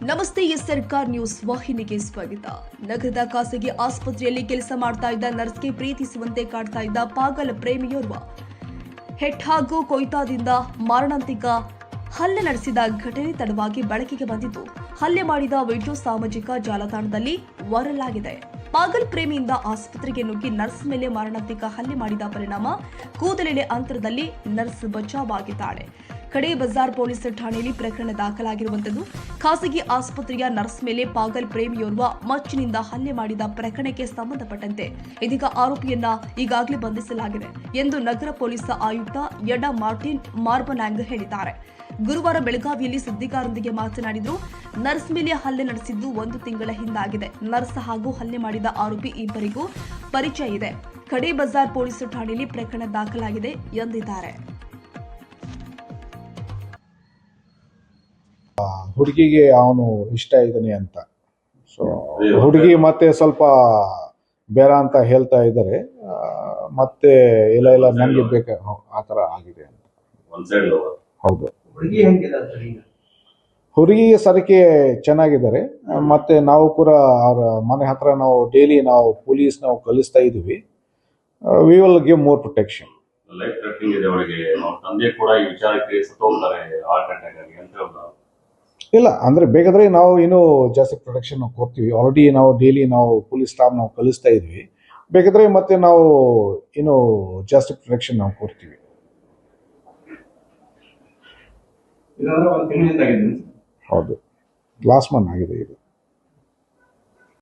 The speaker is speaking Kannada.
ನಮಸ್ತೆ, ಎಸ್ ಸರ್ಕಾರ್ ನ್ಯೂಸ್ ವಾಹಿನಿಗೆ ಸ್ವಾಗತ. ನಗರದ ಖಾಸಗಿ ಆಸ್ಪತ್ರೆಯಲ್ಲಿ ಕೆಲಸ ಮಾಡ್ತಾ ಇದ್ದ ನರ್ಸ್ಗೆ ಪ್ರೀತಿಸುವಂತೆ ಕಾಡ್ತಾ ಇದ್ದ ಪಾಗಲ ಪ್ರೇಮಿಯೋರ್ವ ಹೆಟ್ ಹಾಗೂ ಕೊಯ್ತಾದಿಂದ ಮಾರಣಾಂತಿಕ ಹಲ್ಲೆ ನಡೆಸಿದ ಘಟನೆ ತಡವಾಗಿ ಬೆಳಕಿಗೆ ಬಂದಿದ್ದು, ಹಲ್ಲೆ ಮಾಡಿದ ವಿಡಿಯೋ ಸಾಮಾಜಿಕ ಜಾಲತಾಣದಲ್ಲಿ ವೈರಲ್ ಆಗಿದೆ. ಪಾಗಲ್ ಪ್ರೇಮಿಯಿಂದ ಆಸ್ಪತ್ರೆಗೆ ನುಗ್ಗಿ ನರ್ಸ್ ಮೇಲೆ ಮಾರಣಾಂತಿಕ ಹಲ್ಲೆ ಮಾಡಿದ ಪರಿಣಾಮ ಕೂದಲಿನ ಅಂತರದಲ್ಲಿ ನರ್ಸ್ ಬಚಾವಾಗಿದ್ದಾಳೆ ಕಡೆ ಬಜಾರ್ ಪೊಲೀಸ್ ಠಾಣೆಯಲ್ಲಿ ಪ್ರಕರಣ ದಾಖಲಾಗಿರುವಂತದ್ದು ಖಾಸಗಿ ಆಸ್ಪತ್ರೆಯ ನರ್ಸ್ ಮೇಲೆ ಪಾಗಲ್ ಪ್ರೇಮಿಯೋರ್ವ ಮಚ್ಚಿನಿಂದ ಹಲ್ಲೆ ಮಾಡಿದ ಪ್ರಕರಣಕ್ಕೆ ಸಂಬಂಧಪಟ್ಟಂತೆ ಇದೀಗ ಆರೋಪಿಯನ್ನ ಈಗಾಗಲೇ ಬಂಧಿಸಲಾಗಿದೆ ಎಂದು ನಗರ ಪೊಲೀಸ್ ಆಯುಕ್ತ ಯಡ ಮಾರ್ಟಿನ್ ಮಾರ್ಬನಾಂಗ್ ಹೇಳಿದ್ದಾರೆ. ಗುರುವಾರ ಬೆಳಗಾವಿಯಲ್ಲಿ ಸುದ್ದಿಗಾರರೊಂದಿಗೆ ಮಾತನಾಡಿದ್ರು, ನರ್ಸ್ ಮೇಲೆ ಹಲ್ಲೆ ನಡೆಸಿದ್ದು ಒಂದು ತಿಂಗಳ ಹಿಂದಾಗಿದೆ. ನರ್ಸ್ ಹಾಗೂ ಹಲ್ಲೆ ಮಾಡಿದ ಆರೋಪಿ ಇಬ್ಬರಿಗೂ ಪರಿಚಯ ಇದೆ. ಕಡೇ ಬಜಾರ್ ಪೊಲೀಸ್ ಠಾಣೆಯಲ್ಲಿ ಪ್ರಕರಣ ದಾಖಲಾಗಿದೆ ಎಂದಿದ್ದಾರೆ. ಹುಡುಗಿಗೆ ಅವನು ಇಷ್ಟ ಇದ್ದಾನೆ ಅಂತ. ಸೊ ಹುಡುಗಿ ಮತ್ತೆ ಸ್ವಲ್ಪ ಬೇಡ ಅಂತ ಹೇಳ್ತಾ ಇದ್ದಾರೆ. ಮತ್ತೆ ಇಲ್ಲ ಇಲ್ಲ ನನಗೆ ಬೇಕ? ಆ ಥರ ಆಗಿದೆ ಅಂತ. ಒಂದ್ ಸೈಡ್ ಹೌದು. ಹುಡುಗಿ ಸರಿಕೆ ಚೆನ್ನಾಗಿದ್ದಾರೆ. ಮತ್ತೆ ನಾವು ಕೂಡ ಅವ್ರ ಮನೆ ಹತ್ರ ನಾವು ಡೈಲಿ ನಾವು ಪೊಲೀಸ್ ನಾವು ಕಲಿಸ್ತಾ ಇದೀವಿ we will give more protection life threatening ಇದೆ ಅವರಿಗೆ ಅವ್ರ ತಂದೆ ಕೂಡ ಈ ವಿಚಾರಕ್ಕೆ ಸತ್ತೋಗ್ತಾರೆ ಹಾರ್ಟ್ ಅಟ್ಯಾಕ್ ಆಗಿ ಅಂತ ಹೇಳ್ದ ಇಲ್ಲ ಅಂದ್ರೆ ಬೇಕಾದ್ರೆ ನಾವು ಇನ್ನೂ ಜಾಸ್ತಿ ಪ್ರೊಟೆಕ್ಷನ್ ನಾವು ಕೊಡ್ತೀವಿ ಆಲ್ರೆಡಿ ನಾವು ಡೈಲಿ ನಾವು ಪೊಲೀಸ್ ಸ್ಟಾಫ್ ನಾವು ಕಲಿಸ್ತಾ ಇದ್ವಿ. ಬೇಕಾದ್ರೆ ಮತ್ತೆ ನಾವು ಇನ್ನೂ ಜಾಸ್ತಿ ಪ್ರೊಟೆಕ್ಷನ್ ನಾವು ಕೊಡ್ತೀವಿ. ಹೌದು. ಲಾಸ್ಟ್ ಮಂತ್ ಆಗಿದೆ ಇದು.